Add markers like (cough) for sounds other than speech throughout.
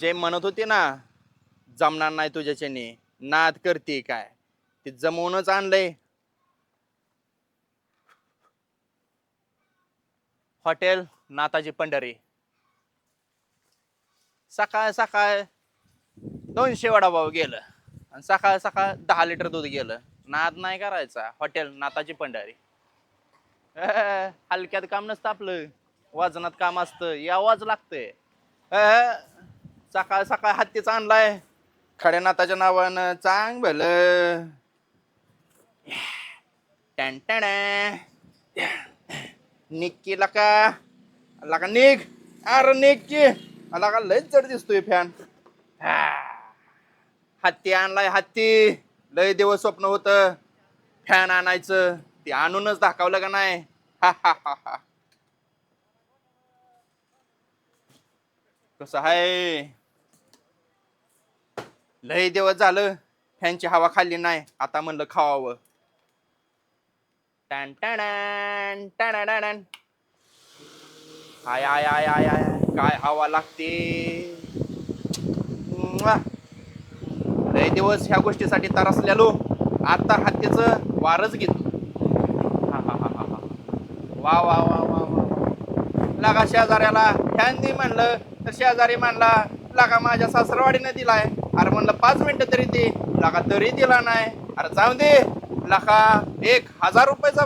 जे म्हणत होते ना जमणार नाही तुझ्याच्याने नाद करते काय? ते जमवूनच आणलंय. हॉटेल नाताजी पंढरी. सकाळ सकाळ दोनशे वडापाव गेलं आणि सकाळ सकाळ दहा लिटर दूध गेलं. नाद नाही करायचा हॉटेल नाताजी पंढरी. हलक्यात काम नसतं आपलं वजनात काम असतं यावाच लागतंय. अह, सकाळ सकाळ हत्तीच आणलाय खड्यानाथाच्या नावानं चांग भलं. टॅन निक्की लका. लका निघ. अरे निक्की. लका लय जड दिसतोय फॅन. हत्ती आणलाय हत्ती. लय दिवस स्वप्न होत. फॅन आणायचं. ते आणूनच दाखवलं का नाही? हा, हा, हा, हा. कसं आहे? लय दिवस झालं फॅनची हवा खाल्ली नाही. आता म्हणलं खावावं. टॅन टॅन टॅन आय आय आय आय आय काय हवा लागते. लय दिवस ह्या गोष्टीसाठी तरसलेलो आता हत्तीचं वारच घेतो. हा, हा, हा, हा, वा वा वा वा वा. लगा लागा शेजाऱ्याला. फॅन नाही म्हणलं तर शेजारी म्हणला लागा माझ्या सासरवाडीने दिलाय. अरे म्हणलं पाच मिनिटं तरी दे. लाका तरी दिला नाही. अरे जाऊ दे. लाका एक हजार रुपयाचा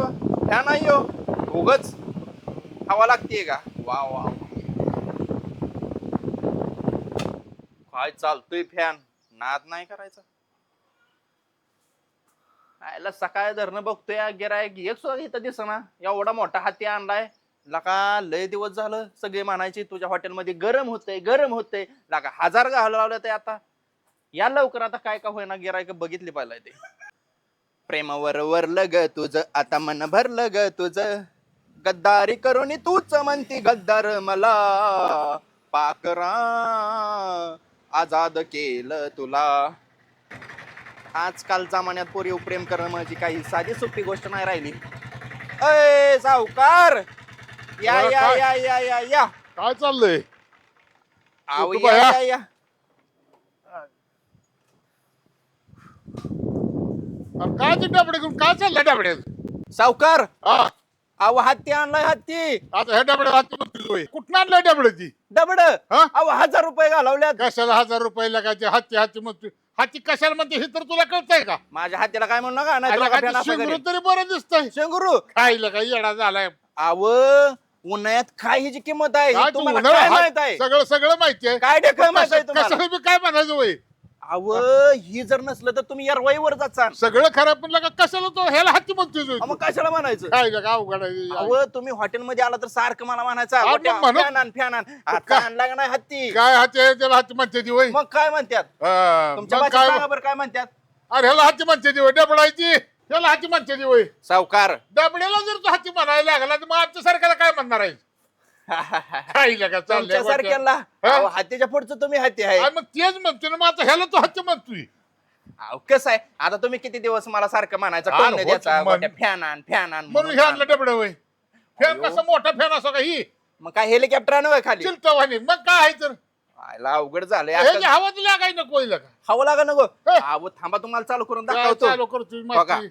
फॅन आहे हो उगच हवा लागते का? वा वा वा. काय चालतोय फॅन? नाद नाही करायचा. आयला सकाळ धरणं बघतोय गिरायक एक सुद्धा इथं दिसना. एवढा मोठा हाती आणलाय. लका लय दिवस झालं. सगळे म्हणायचे तुझ्या हॉटेलमध्ये गरम होतंय गरम होतंय. लका हजार घालू लावलं ते आता. या लवकर आता काय का होईना गिरायक बघितली पाहिजे ते. प्रेमावर वरलं ग तुझं आता मन भरलं ग तुझं. गद्दारी करून तूच म्हणती गद्दार मला. पाकरा आजाद केलं तुला. आजकाल जमान्यात पोरी प्रेम करणं म्हणजे काही साधी सोपी गोष्ट नाही राहिली. अय सावकार! या या काय? या या या या. काय चाललंय? आव, या. या या. काय ते डबडे घेऊन? काय डबडे? सावकार! हा. अव हत्ती आणलाय हत्ती! आता हे डबडे कुठं डबडे ती दबड हा? अव हजार रुपये घालवल्यात. कशाला हजार रुपये लागायचे हाती हाती म्हणतोय? हाती कशाला म्हणते हे तर तुला कळतंय का? माझ्या हातीला काय म्हणू नका नाही तुला का शिंगरू करेल. तरी बरं दिसतंय. शेंगुरू? खायला काय येडा झालाय. अव उन्हाळ्यात काय ह्याची किंमत आहे? काय हे तू तुम्हाला उन्हाळा काय हात- माहीत आहे? सगळं सगळं माहिती आहे. काय ढेकळ माहीत आहे तुम्हाला? कशाला बी काय म्हणायचं वय? अव ही. जर नसलं तर तुम्ही यारवाईवर जाचाल सगळं खराब पण लागा कशाला तो ह्याला हाती म्हणतोय अहो, मग कशाला म्हणायचं? खायला का अवघड आहे. अव तुम्ही हॉटेलमध्ये आला तर सारखं मला म्हणायचं "गोट्या, मग म्हणू- फॅन आण फॅन आण आता का- आणला का नाही हत्ती. काय हाती आहे? त्याला हाती म्हणते ती वय मग काय म्हणतात हा, तुमच्या भाषेत काय? सांगा बरं काय म्हणतात अरे ह्याला हाती म्हणते ती वय डबडायची. ह्याला हाती म्हणते ती वय सावकार. डबड्याला जर तू हाती म्हणायला लागला तर मग आमच्या सारख्याला काय म्हणणार आहे? (laughs) खायला का चाललंय तुमच्या सारख्याला हा? अहो, हत्तीच्या पुढचं तुम्ही हत्ती आहे. अरे मग तेच म्हणतोय ना मग आता ह्याला तू हाती म्हणतोय. अहो, कसं आहे? आता तुम्ही किती दिवस मला सारखं म्हणायचं? अरे, हो, द्यायचा गोट्या, फॅन आण फॅन आण म्हणून म्हणून आणलं आण. डबड वय. फॅन अयो. कसा मोठा फॅन असो का ही? मग काय हेलिकॉप्टर आणू खाली? चिलटवानी मग काय आहे तर? आयला अवघड झालंय. आता हवा तुला काय नको होईल का? हवं लागा नको. हे. अहो थांबा तुम्हाला चालू करून दाखवतो. चालू करतोय बघा. माहिती?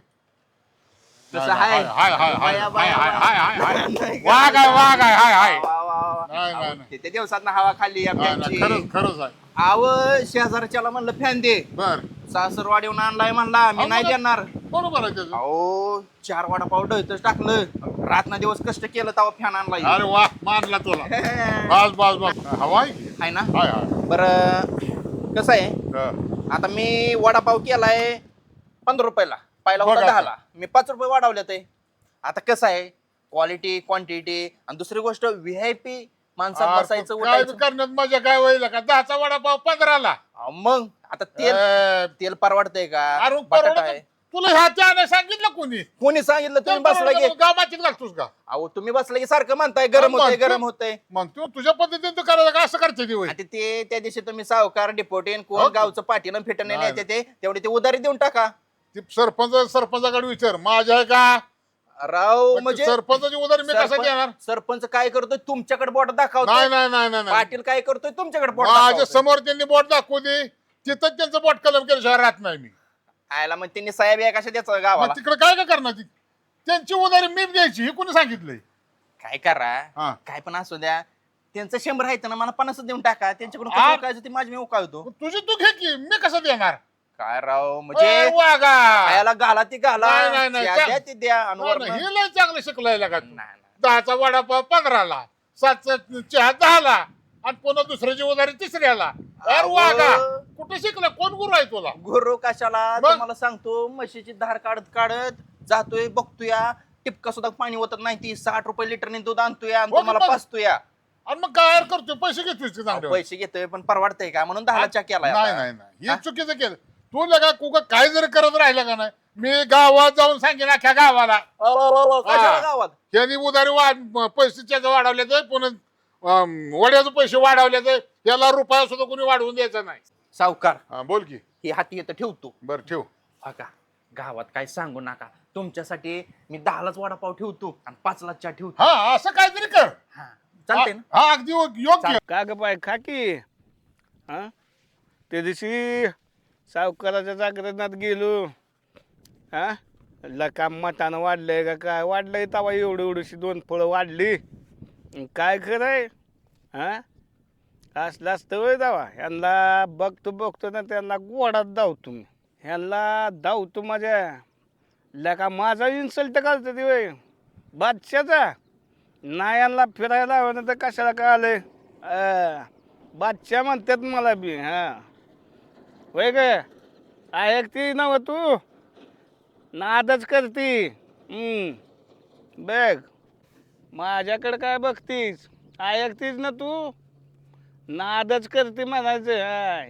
कसं हाय, आहे. हाय, हाय, हाय, बाया, हाय, बाया, हाय, हाय, हाय, हाय. (laughs) नाही का? वाघ आहे, वाघ आहे, हाय, हाय. वा, वा, वा. नाही, नाही, अहो, नाही. किती दिवसात हवा खाल्ली ना, खरंच आहे. आव शेजारच्याला म्हणलं फॅन दे. बर. सासरवाडीहून आणलाय म्हणला मी नाही देणार. बरोबर आहे त्याचं. अहो चार वडापाव डळतच टाकलं. रातना दिवस कष्ट केलं तेव्हा फॅन आणलाय अरे वा मानला तुला. हाय बस बस बस. हवा आहे की? ना? हाय हाय. बर कसं आहे? हा. आता मी वडापाव केलाय पंधरा रुपयाला. पहिला होता बघा. दहाला. मी पाच रुपये वाढवले ते. आता कसं आहे? क्वालिटी क्वांटिटी आणि दुसरी गोष्ट व्हीआयपी माणसात अरे, बसायचं काय उठायचं. करण्यात मजा काय होईल का? दहाचा वडापाव पंधराला. अहो, मग आता तेल ए, तेल परवडतंय का? अरे बटाटा परवडत आहे तुला ह्याच्या सांगितलं कोणी? कोणी सांगितलं? तेल तुम्ही बसला की गावाचीच घालतोस का? अहो तुम्ही बसला की सारखं म्हणताय गरम होतंय. गरम होतंय. मग तू तुझ्या पद्धतीने तू करायला का असं करते ती होय? आता ते त्या दिवशी तुम्ही सावकार डिपोटीन हो कोण की? गावचं पाटील फिटन नाही. ते तेवढे ते उधारी देऊन टाका. ती सरपंच सरपंचाकडे विचार. माझ्या आहे का? राव म्हणजे सरपंचाची उधारी मी कसं सरपंच- देणार? सरपंच काय करतोय? तुमच्याकडे बोट नाही दाखवतो नाही नाही नाही नाही. पाटील काय करतोय? तुमच्याकडे बोट माझ्या दाखवतोय. समोर त्यांनी बोट दाखवू दे. तिथं त्यांचं बोट कलम केल्याशिवाय राहत नाही मी. आयला मग त्यांनी साहेब या कशा द्यायचं मग गावाला? तिकडे काय काय करणार ती? त्यांची उधारी मी द्यायची हे कोणी सांगितलंय? काय करा? काय पण असू द्या. त्यांचं शंभर आहे ना मला पन्नास देऊन टाका. त्यांच्याकडून आ- उकायचं ते माझी मी उकाळतो. मग तुझी तू घे की मी कसं देणार? काय राव ए, म्हणजे वागा खायला घाला ती घाला. नाही, नाही, नाही, द्या चा- द्या ती द्या नाही, नाही, हे लय चांगलं शिकलाय का तू? नाही. दहाचा वडापाव पंधराला सातचा चहा दहाला आणि पुन्हा दुसऱ्याची उधारी तिसऱ्याला. अरे अहो. वागा कुठे शिकला? कोण गुरु आहे तुला? गुरु कशाला? मग? तुम्हाला सांगतो म्हशीची धार काढत काढत जातोय बघतोय. टिपका सुद्धा पाणी ओतत नाही ती साठ रुपये लिटरने दूध आणतोय आणि हो, तुम्हाला मग- पाचतोय. आणि मग काय करतोय पैसे घेतोय की चांगले पैसे घेतोय पण परवडतंय का? म्हणून दहाला चा केलाय नाही आता. नाही नाही? हे? चुकीचं केलं. तू लगा कुका काय जरी करत राहिलं का नाही? मी गावात जाऊन सांगेन अख्ख्या गावाला. कशाला. गावात? यांनी उधारी वाढ पैसे त्याचं वाढवले तर पुन्हा वड्याचे पैसे वाढवले तर याला रुपया सुद्धा कोणी वाढवून द्यायचा नाही. सावकार हा, बोल की. ही हाती येतं ठेवतो बर ठेव. बघा गावात काय सांगू नका. तुमच्यासाठी मी दहालाच वडापाव ठेवतो आणि पाचला चहा ठेवतो. हा असं काहीतरी कर. हा चालतंय ना? हा अगदी योग्य. का ग पाय खा की. हा? त्या दिवशी सावकाराच्या जागरणात गेलो. हा? लका मतानं वाढलंय का काय? वाढलंय तवा एवढी एवढीशी दोन फळं वाढली. काय खरंय? हा? असलं असतं वय दावा ह्यांना बघतो बघतो ना त्यांना गोडात धावतो मी. ह्यांना धावतो माझ्या. लका माझा इन्सल्ट घालतो ते वय बादशाचा नाही यांना फिरायला हवं ना तर कशाला काय आलं अं, बादशाह म्हणतात मला बी हां. होय ग. ऐकती नव तू. नादच करती. बघ. माझ्याकडे काय बघतीस? ऐकतीस ना तू? नादच करते म्हणायचं.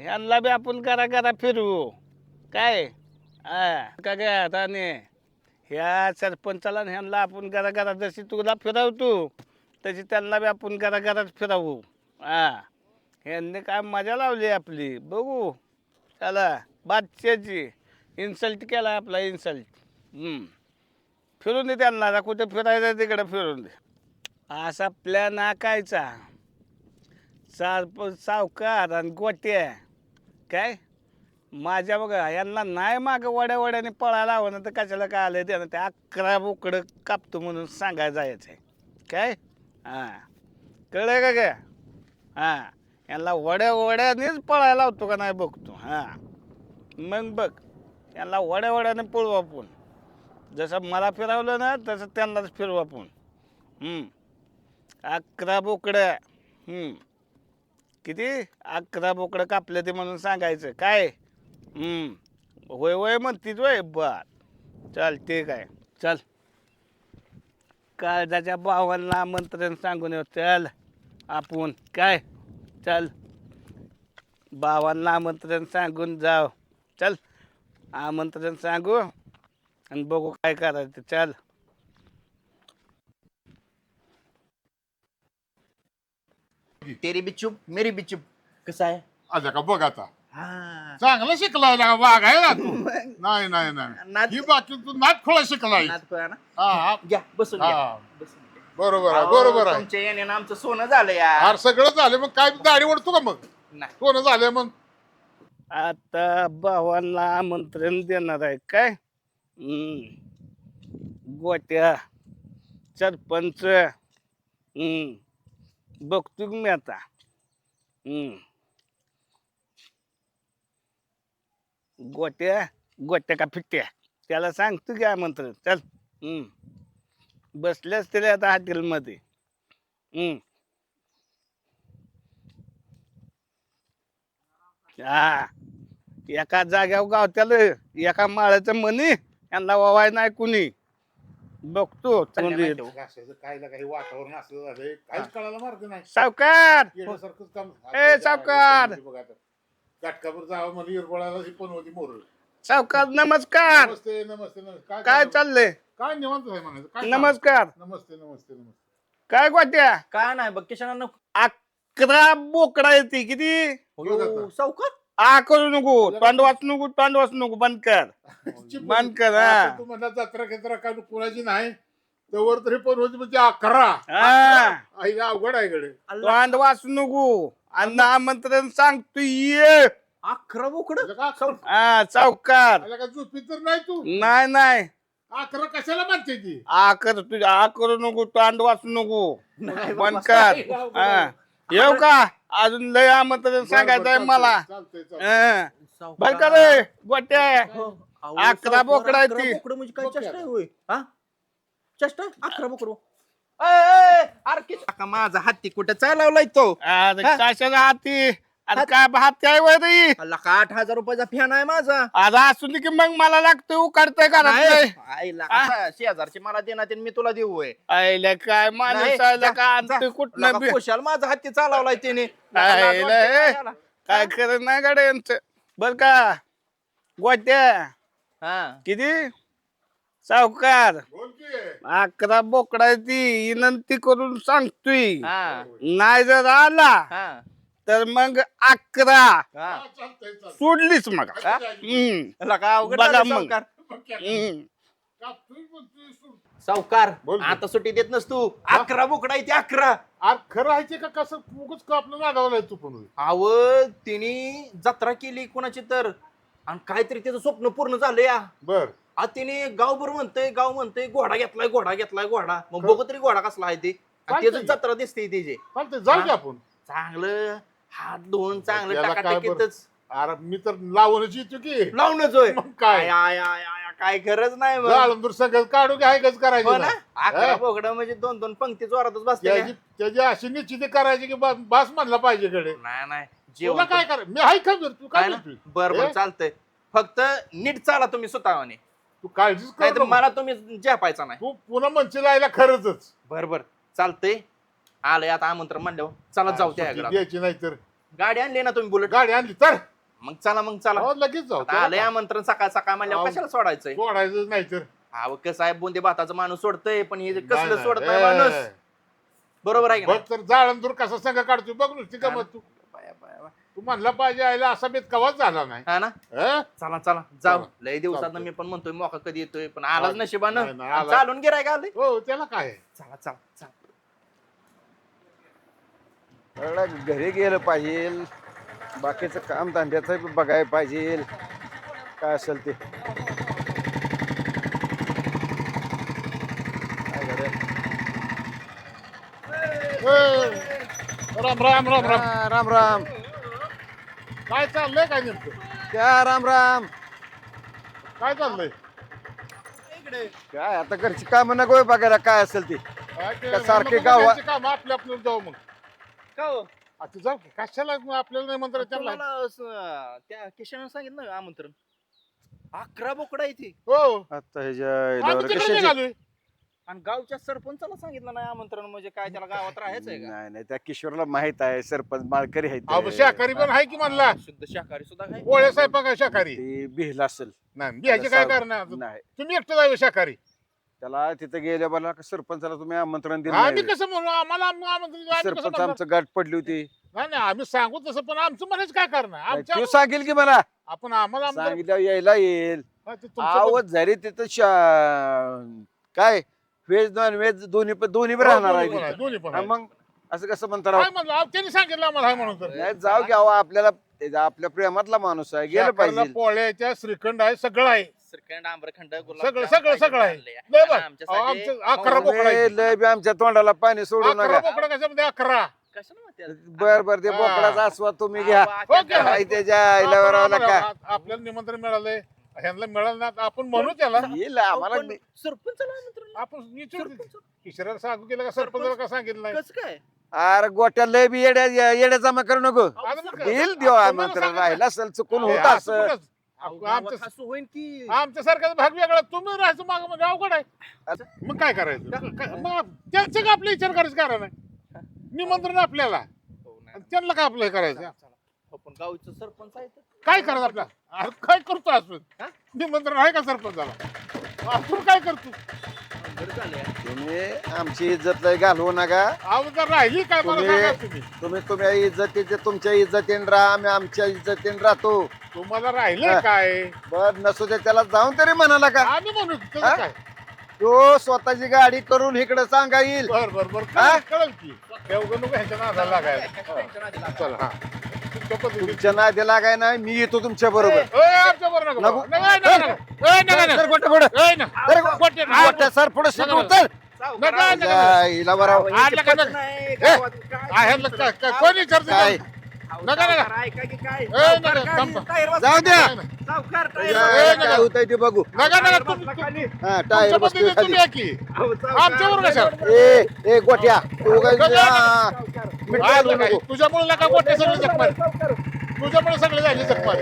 ह्यांना बी आपण करा करा फिरवू काय? का काय आता ने ह्या सरपंचाला आणि ह्यांना आपण घरा घरात जशी तुला फिरवतो तशी त्यांना बी आपण घरा घरात फिरावू. हा. ह्यांनी काय मजा लावली आपली. बघू. चला बादशाची. इन्सल्ट केला आपला इन्सल्ट फिरून दे त्यांना आता कुठे फिरायचं तिकडे फिरून दे. असा प्लॅन आकायचा चार सावकार आणि गोट्या. काय? माझ्या बघा यांना नाही मागं वड्या वड्याने पळायला हवं ना तर कशाला काय आलं त्यानं ते अकरा बोकडं कापतो म्हणून सांगायला जायचं आहे काय? हां. कळलं का काय हां. यांना वड्या वड्यानेच पळायला लावतो का नाही बघतो हां. मग बघ यांना वड्या वड्याने पळू आपण. जसं मला फिरवलं ना तसं त्यांनाच फिरवू आपण. अकरा बोकडं किती? अकरा बोकडं कापले ते म्हणून सांगायचं. काय? होय होय म्हणतीच होय. बर. चल ठीक आहे चल. काळजाच्या भावांना आमंत्रण सांगून येऊ. चल आपण. काय? चल. भावांना आमंत्रण सांगून जाव. चल. आमंत्रण सांगू आणि बघू काय करायचं. चल. तेरी बी चुप मेरी बी चुप. कसं आहे? आजा का बघ आता. हा. चांगलं शिकलाय लगा वाघ आहे ना तू (laughs) नाही नाही नाही. नाद- ही बाकी तू नात खोळा शिकलाय. नाद कळा ना? हा हा. घ्या बसून घ्या. हा. बसून. बरोबर आहे अहो, बरोबर आहे. तुमच्या येण्यानं आमचं सोनं झालं यार. अरे सगळं झालं मग काय दाढी ओढतो का मग? नाही. सोनं झालं मग. आता भावांना आमंत्रण देणार आहे काय? हम्म. गोट्या सरपंच हम्म. बघतो की मी आता. हम्म. गोट्या गोट्या का फिट्ट्या त्याला सांगतो की आमंत्रण. चल. हम्म. बसले असतील आता हॉटेलमध्ये हम्म. हा एका जाग्यावर गावत्याला एका माळ्याचं मनी यांना वावाय नाही कुणी बघतो चाललंय तोंडी. माहिती हो. कशाचं काय लागा हे वातावरण असलं झालंय काहीच कळायला मार्ग नाही सावकार येण्यासारखंच काम ए, सावकार! बघ आता. गाठकापूर जावं मला इरबळाला ही पण होती मोर सावकार नमस्कार नमस्ते नमस्ते नमस्ते काय? चाललंय काय निवांत आहे म्हणायचं? काय नमस्कार? नमस्ते नमस्ते नमस्ते. काय गोट्या? काय नाही बघ किशनानं अकरा बोकडा येते किती? बघ आता. सावकार. आ करू नको. तोंड वाचू नको तोंड वाचू नको बंद कर. बंद कर, हा. आता तू म्हणला जत्रा केत्रा काय कुणाची नाही. तवर तरी पण होती म्हणजे अकरा. हा. आई अवघड आहे कडे तोंड वाचू नको. आणि आमंत्रण सांगतो ये. अकरा बोकड? हा चौकार का झोपी तर नाही तू? नाही नाही. अकरा कशाला म्हणते ती आकर तुझ्या आ करू नको तोंड वाचू नको बंद कर काय हा. येऊ का अजून लय आमंत्रण सांगायचं आहे मला चालतंय चालतंय हा. सावकार. बरं का रे गोट्या हो. अकरा बोकडं आहेत ती. बोकडं म्हणजे काय. चेष्टा आहे होय हा चेष्टा अकरा बोकड अरे काका, माझा हत्ती कुठे चालवलाय तो हा? कशाला हाती अरे काय हाती आहे वय का आठ हजार रुपयाचा फॅन आहे माझा? अरे असून की मग मला लागतोय उकाडतंय का नाही, आईला कसा शेजारची मला देणार ते मी तुला देऊ होय आईला काय नाही, माणूस आयला जा, का आणतोय जा. कुठनं लका बी- खुशाल माझा हत्ती चालवलाय त्याने नाही, लका लाज वाटते नाही. मला. काय करत नाही गाड्या यांचं. बर का? गोट्या हा. किती? सावकार. अकरा बोकडा ती विनंती करून सांगतोय. हा. नाही जर आला हा. तर मग अकरा. हा. सोडलीच मग. हा? हम्म. लका अवघड बघा झालं मग. सावकार? हम्म. तू बोल की. आता सुट्टी देत नसतो. अकरा बोकडा ते अकरा. अरे खरं आहे ते का कसं उगच का आपलं तू पण अव तिने जत्रा केली कोणाची तर. आणि काहीतरी त्याचं स्वप्न पूर्ण झालं या बर. आ तिने गावभर म्हणतंय गाव म्हणतंय घोडा घेतलाय घोडा घेतलाय घोडा. मग बघू तरी घोडा कसला आहे ते. आणि चालतंय. त्याचं जत्रा दिसते त्याचे. चालतंय जाऊ की? आपण. चांगलं. हात धुवून चांगलं त्याला काय बरं? टाकाटाकीतच. अरे मी तर लावूनच येतो की. लावूनच होय. मग काय? आय, आय, आय, आय, काय गरज नाही मग. जाळंदूर सगळं काढू की हायकच हो करायचं ना. अकरा हा? बोगड म्हणजे दोन दोन पंक्ती जोरातच बसते त्याची त्याची अशी निश्चिती करायची की बा- बास म्हणला पाहिजे कडे नाही नाही. तुला जेवण काय करा. मी हाय खबर तू काय काय ना? बर बर हे? चालतंय. फक्त नीट चाला तुम्ही स्वतःवाने. तू काळजीच नको. मला तुम्ही झेपायचा नाही. तू पुन्हा म्हणशील आयला खरंच बर बर. चालतंय. आलंय आता आमंत्रण म्हणल्यावर चला जाऊ त्या घरात. द्यायची नाही तर गाडी आणली ना तुम्ही बुलेट गाडी आणली तर मग चला मग चला हो, लगेच जाऊ आता आलंय आमंत्रण सकाळ सकाळ म्हणल्यावर अहो. कशाला सोडायचंय सोडायचं नाही तर अहो कसं आहे बुंदे भाताचं माणूस सोडतंय पण हे कसलं. सोडत नाही माणूस बरोबर आहे का बघ? तर जाळंदूर कसा संघ काढतो बघ नुसती हा गमत तू बाया, बाया, बाया. तू म्हणला पाहिजे आयला असा बेत कवाच झाला नाही हा ना हं? चला चला जाऊ चला. लय दिवसात चालतंय. मी पण म्हणतोय मोका कधी येतोय पण आलाच नाही, नशिबानं नाही, आला. चालून गिराय का आलंय हो त्याला काय आहे? चला चला चला घरी गेलं पाहिजे. बाकीचं काम धंद्याचं बघायला पाहिजे. काय असेल ते. राम राम राम राम. हा, राम राम. काय चाललंय काय नेमकं? त्या राम राम. काय चाललंय? काय आता घरची कामं नको बघायला. काय असेल ते? काय ते का सारखे गावा- कामं आपल्या आपल्याला जाऊ मग. का हो? आता जाऊ की. कशाला मग आपल्याला नाही म्हणतात त्यांना तुम्हाला असं, त्या किशननं सांगितलं ना आमंत्रण. अकरा बोकडा इथे. हो. आता ह्याच्या आम्ही याच्यावर तिकडे कशाची- निघालोय. आणि गावच्या सरपंचाला सांगितलं नाही आमंत्रण म्हणजे काय त्याला गावात राहायचंय का? नाही नाही त्या किशोरला माहीत आहे सरपंच माळकरी अहो आहेत शाकाहारी पण आहे की म्हणला? शुद्ध शाकाहारी सुद्धा काय पोळ्या स्वयंपाक आहे शाकाहारी. ते बिहला असेल. नाही बिहायचे काय करणार नाही. तुम्ही एकटं जावे शाकाहारी. त्याला तिथे गेल्या मला सरपंचाला तुम्ही आमंत्रण दिलं आम्ही नाही. कसं म्हणू आम्हाला आम- आमंत्रण दिलं, आम्ही कसं सरपंच म्हणणार? आमचं गाठ पडली होती नाही नाही आम्ही सांगू तसं पण आमचं म्हणायचं काय करणार आमच्या तू सांगेल की मला आपण आम्हाला सांगितलं यायला येईल हा, ते तुमचं आवत झाली तिथं शा- काय व्हेज नॉन व्हेज दोन्ही पण दोन्ही पण पण- राहणार हो, आहे दोन्ही पण आहे, तिथं. दोन्ही पण हा, आहे. मग असं कसं म्हणता काय राव? म्हणलं अहो, त्यांनी सांगितलं आम्हाला हाय म्हणून तर नाही जाऊ घ्यावं आपल्याला ते आपल्या प्रेमातला माणूस आहे गेलं पाहिजे पोळ्याच्या श्रीखंड आहे सगळं आहे श्रीखंड आंबरखंड सगळं सगळं सगळं आहे. लय बघ अहो, आमचं अकरा बोकडा आहे. तुम्ही लय बी आमच्या तोंडाला पाणी सोडू अकरा नका. बोकडा कशामध्ये? अकरा. बर बर ते हा. बोकडाचा आस्वाद तुम्ही घ्या. काय त्याच्या आईला आपल्याला निमंत्रण मिळालंय. ह्यांना मिळालं ना आपण म्हणू त्याला. येईल आम्हाला आमंत्रण आपण विचारू. किशोराला सांगू केलं का? सरपंचाला का सांगितलं नाही? कसं काय? अरे गोट्या लय बी येड्या येड्या जमा करू नको. काय? देईल आमंत्रण सांगितलं. राहिलं असेल चुकून हे होत असं असं. कुठंच. आमचं गावात हसू होईन की भाग वेगळा तुम्ही राहायचं माग म्हणजे अवघड आहे मग काय करायचं काय- मग त्यांचं का आपलं विचार करायचं कारण आहे निमंत्रण आपल्याला हो, नाही. आणि त्यांना काय आपलं हे करायचं चला. हो, पण गावचं सरपंच आहे तर. काय करायचं आपल्या अरे काय करतो असून? हा? निमंत्रण आहे का सरपंचाला आपण काय करतो? बरं झालं यार. तुम्ही आमची इज्जत लय घालवू नका. अहो जर राहिली काय मला तुम्ही- सांगा तुम्ही. तुम्ही तुम्ही इज्जतीचे तुमच्या इज्जतीने राहा आम्ही आमच्या इज्जतीने राहतो. तुम्हाला राहिले हा. काय? बर नसू दे त्याला जाऊन तरी म्हणाला का? आम्ही म्हणू त्याचं हा? काय? तो स्वतःची गाडी करून इकडे सांगा येईल. बर बर बर. हा? कळल की. ह्याच्या नादाला लागायला? चल हा. तुमच्या नादी लागाय नाही मी येतो तुमच्या बरोबर. नको. सर, गोटे. सर, गोटे, नका. गोटे, सर पुढे बरं. आ, नका, नका. ए, काय ह्याला काय- काय- कोण विचारतं काय त्याला? नका, नका. ए, नका, थांब. जाऊ द्या नाही, नाही. जायला काय होतंय ते बघू नका, नका, तुम- हा तुमच्या टायर बसतोय पद्धतीने खाली तुम्ही या की. आमच्यावर कशा ए ए गोट्या तू काय नका, हा, मीठ काय घालू नका. नको. तुझ्यामुळे नका गोटे सगळे जखमार तुझ्यामुळे सगळे झाले जखमार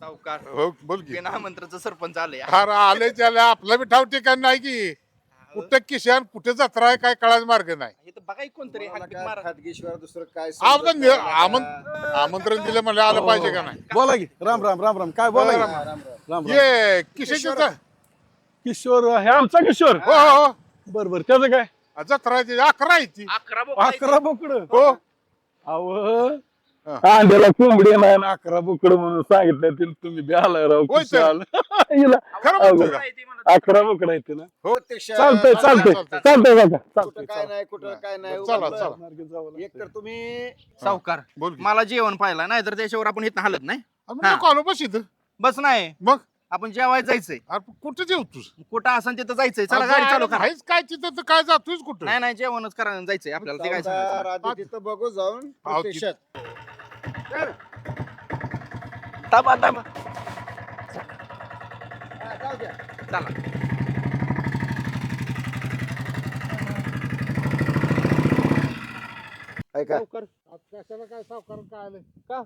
सावकार हो बोल की बिना आमंत्रणाचं सरपंच आले अरे आले त्याला आपलं बी ठाव ठिकाण नाही की कुठं किशान कुठे जत्रा आहे काय कळायचं मार्ग नाही. हे तर बघा कोणतरी मारा. दुसरं काय नि-. आमंत्रण दिलं म्हणलं आलं पाहिजे का नाही? बोला की. राम राम राम राम. काय बोला की? राम, राम, राम. राम. राम ये किशोर किशोर. हे आमचा किशोर? हो हो हो. बर बर. त्याचं काय? जत्रा आहे ती, अकरा आहे ती. अकरा बोकडं. अकरा बोकड? हो. अव हा. अंड्याला कोंबडी नाही ना अकरा बोकड म्हणून सांगितलं ते तुम्ही आलाय राव होय. हिला खरं. म्हणतो का? अकरा बोकड आहेत ना. प्रत्यक्ष चालतंय चालतंय, चालतंय चालतंय. चालतंय बघा कुठं चालतंय काय नाही कुठं काय नाही चला, चला. मार्गे जावं लागतंय. एक तर तुम्ही सावकार बोल की. मला जेवण पाहिला नाही तर त्याच्यावर आपण इथं हलत नाही. अरे हा. मग नको आलो बस इथं. बस नाही. मग? आपण जेवायला जायचंय. अरे कुठं जेव तू? कुठं असं तिथं जायचंय. चला गाडी चालू करा. काय तिथं तर काय जातोयस कुठं? नाही नाही जेवणच करा जायचंय. आपल्याला ते काय सांगायचं आधी तिथं बघू जाऊन प्रत्यक्षात. थांबा थांबा. चला. ऐका. कशाला काय सावकार काय आलं का?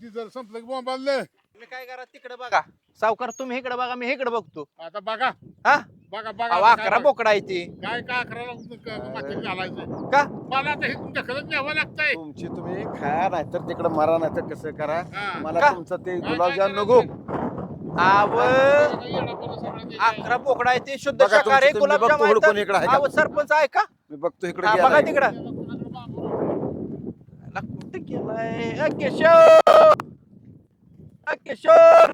डिझेल संपलं की बॉम्ब आणलं तुम्ही काय करा तिकडे बघा. सावकार तुम्ही इकडे बघा मी इकडे बघतो. आता बघा. हा? बघा बघा अकरा बोकडा आहे ती. काय काय अकराला माथ्यात घालायचं? का? मला आता हे न्यावं लागतंय. तुमची तुम्ही खा नाही तर तिकडं मारा नाही तर कसं करा. हा. मला का? तुमचं ते काय- गुलाबजाम नको. आव करायचं? सगळं ते- अकरा बोकडा आहे ते शुद्ध बघा तुमचं शाकाहारी तुम्ही गुलाबजाम बघतो हुडकून इकडं आहे का? सरपंच आहे का? मी बघतो इकडे हा. बघा तिकडं. ला, कुठं गेलाय? अ, केशव! अ, केशवर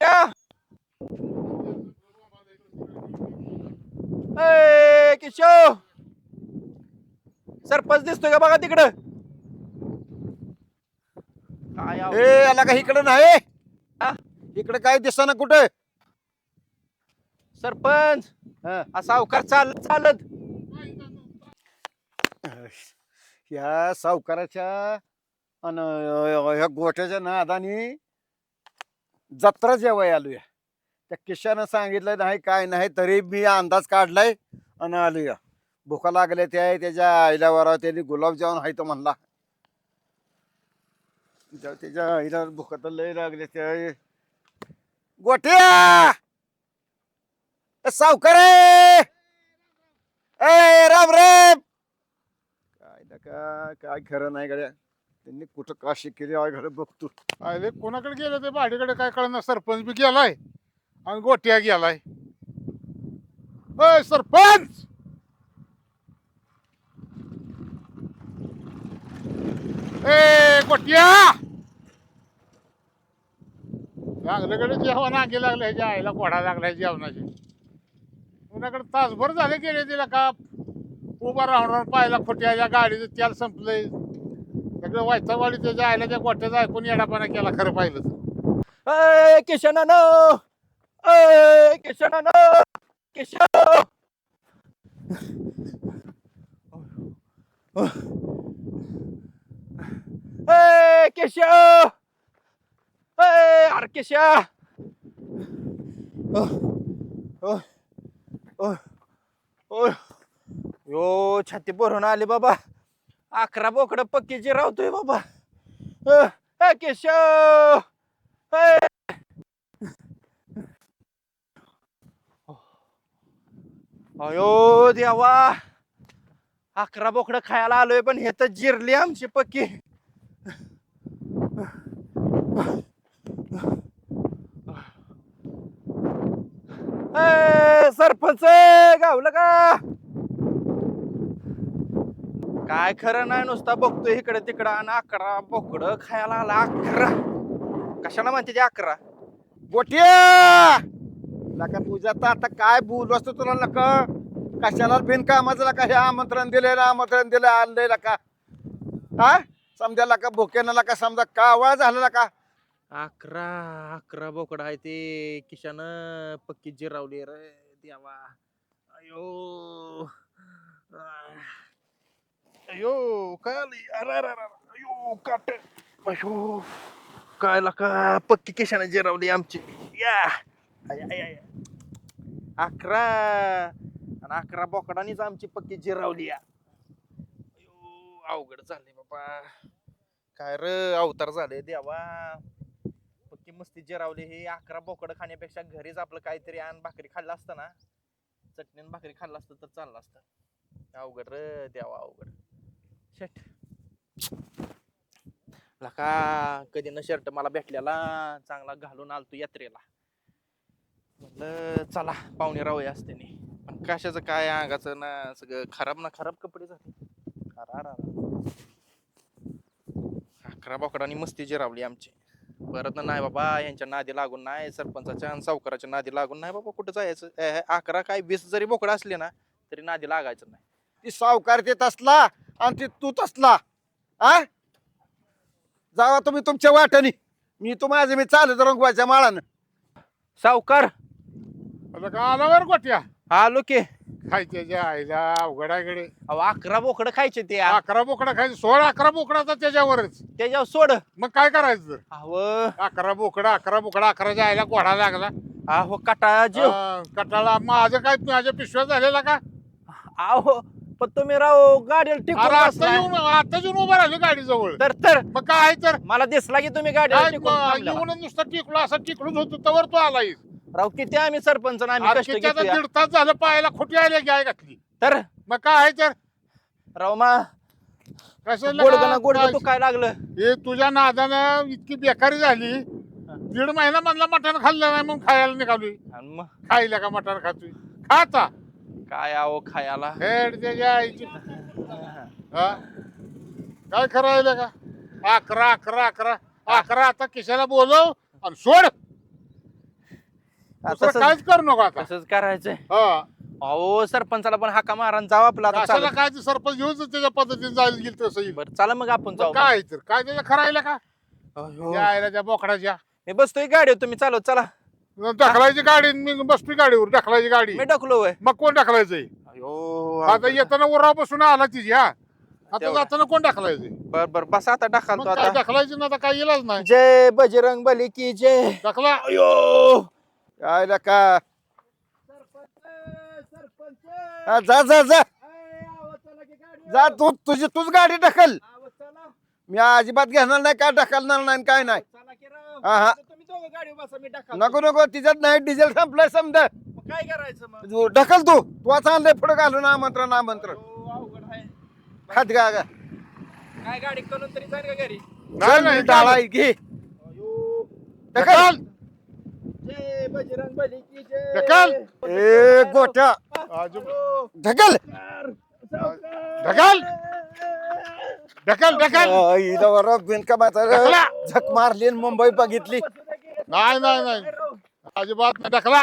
या. ए, केशव! सरपंच दिसतोय का बघा तिकडं? काय आव- ए आला का इकडं नाही? हा? इकडे काय दिसना कुठे? सरपंच हा. सावकार चालत चालत. या सावकाराच्या अन ह्या गोठ्याच्या नादानी जत्रा जेवाय आलोया. त्या किशानं सांगितलं नाही काय नाही तरी मी अंदाज काढलाय. आणि आलोया भुका लागल्या त्या त्याच्या आईला त्यांनी गुलाबजामुन आहे तो म्हणला. त्या- त्याच्या आईला भुका तर लय लागल्या त्या. गोठ्या ए, सावकार ए! राम राम! काय ना काय काय खरं नाही गड्या. त्यांनी कुठं काशी केली आहे घडे बघतो अरे कोणाकडे गेलं ते? भाडीकडे काय कळणार सरपंच बी गेलाय आणि गोट्या गेलाय. अय सरपंच! ए गोट्या! लागल्याकडे जेवण आगी लागलं ह्याच्या आईला कोडा लागलाय जेवणाची. कोणाकडे तासभर झाले गेले तिला का उभा राहून राहून पाहिला खोट्याच्या गाडीचं त्याला संपलंय. सगळं वायचावाडी त्याच्या आईला त्या गोट्याचा ऐकून येडापणा केला खरं पाहिलं तर. अय किशनानो! अय किशनानो! किशो अय केशव अय अरे केशव यो छाती भरून आली बाबा अकरा बोकड पक्कीची रावतोय बाबा अ, अ, केशव अयो देवा. अकरा बोकडं खायला आलोय पण हे तर जिरली आमची पक्की. सरपंच गावलं का? काय खरं नाही नुसता बघतोय इकडे तिकडं आणि अकरा बोकडं खायला आला अकरा. कशाला म्हणते ते अकरा? गोट्या लका तुझ्या तर आता काय बोलू असतो तुला नका? कशाला बिनकामाचं नका हे आमंत्रण दिले आमंत्रण दिलं आणलंय नका. हा? समजा लका भोक्यानं नका समजा कावळा झाला नका? अकरा अकरा बोकड आहे ते. किशान पक्की जिरावली रे देवा. अयो. अयो काय आली? अरे अरे अरे अरे. अयो काट. अयो. काय लका पक्की किशानं जिरावली आमची. या. आय, आय, आय. अकरा. आणि अकरा बोकडानीच आमची पक्की जिरावली या. अयो अवघड झाले बाबा. काय र अवतार झाले देवा. पक्की मस्ती जिरावली हे. अकरा बोकड खाण्यापेक्षा घरीच आपलं काहीतरी आण भाकरी खाल्लं असतं ना. चटणी आणि भाकरी खाल्लं असतं तर चाललं असतं. अवघड र देवा अवघड. शर्ट लका कधी न शर्ट मला भेटलेला. चांगला घालून आलतो यात्रेला. म्हटलं चला पाहुणे राहूया असते पण कशाचं काय अंगाचं ना सगळं खराब ना खराब कपडे झाले. अकरा बोकडांनी मस्ती जिरावली आमची. परत नाही बाबा यांच्या नादी लागून नाही सरपंचाच्या आणि सावकाराच्या नादी लागून नाही बाबा कुठं जायचं? ए, हे अकरा काय वीस जरी बोकडं असले ना तरी नादी लागायचं नाही. ती सावकार ते तसला आणि ती तू तसला आ? जावा तुम्ही तुमच्या वाट्यानी. मी तू माझे मी चालत रंगवायच्या माळानं. सावकार! आता का आल्यावर गोट्या. आलो की. खायच्या आईला अवघड आहे कडे अहो अकरा बोकडं खायचे ते. आ- अकरा बोकडा खायचे सोळा अकरा बोकडाचा त्याच्यावरच. त्याच्यावर सोड. मग काय करायचं? तर? अहो. अकरा बोकडा अकरा बोकडा अकराच्या आईला कोडा लागला. अहो कटाळा जीव. अं, कटाळा. माझं काय माझ्या पिशव्या झालेला का? अहो पण तुम्ही राव गाडीला टिकून अरे आता बसलाय. येऊन आता येऊन उभा राहिलो गाडी जवळ तर तर. मग काय आहे तर? मला दिसला की तुम्ही गाडीला काय टिकून मग? थांबलेला. येऊन नुसतं टिकलो असं टिकलूच होतो. तवर तो आला राव किती आम्ही सरपंच आणि आम्ही कष्ट घेतोय? दीड तास झालं पायाला खोटी आली गाय घातली. तर? मग काय आहे तर राव मा गोडग लगा- तू काय लागलं? हे तुझ्या नादानं इतकी बेकारी झाली. दीड महिना म्हणला मटण खाल्लं नाही मग खायला निघालोय. आणि मग? खायला का मटण खातोय? खाता काय आहो खायला? हेड त्याच्या आईची. हा? काय करायला का? अकरा अकरा अकरा. अकरा आता किशाला बोलव आणि सोड. दुसरं तसंच- काहीच करू नको आता. तसंच करायचंय. हा. अहो सरपंचाला पण हाका मारा आणि जाऊ आपला आता कशाला चालत. काय ते सरपंच घेऊन त्याच्या पद्धतीने जायला गेल तसं येईल. बरं चला मग आपण मग जाऊ काय तर काय त्याच्या खरायला का? अहो. त्या बोकडाच्या. मी बसतोय गाडी तुम्ही चालव चला. ढकलायची गाडी मी बसतोय गाडीवर ढकलायची गाडी. मी ढकलो वय मग कोण ढकलायचंय? अयो आता येताना उराव बसून आला तिची हा. आता तेवढा. जाताना कोण ढकलायचंय? बर बर बस आता मग काय आता. ढकलायची ना आता काय इलाज नाही. जय बजरंग बली की जय. ढकला. अयो! यायला का? हा, जा जा जा. जा तू तुझी तूच गाडी ढकल. मी अजिबात घेणार नाही काय ढकलणार नाही काय नाही. हा, हा. नको नको तिच्यात नाही डिझेल संपलाय समजा. काय करायचं मग? तू ढकल तू. तू चांगले पुढे घालून आमंत्रण आमंत्रण. अयो, अवघड आहे. खात गा गा. काय गाडी करून तरी जाईल का घरी? नाही, चल, नाही, डाळा घे. अयो, ढकल जय बजरंग बली की जय ढकल. ए गोट्या ढकल। ढकल। ढकल ढकल। हिला वर बिनकामाचा ढकला. झक मारली आणि मुंबई बघितली. नाही नाही नाही. अजिबात नाही. ढकला.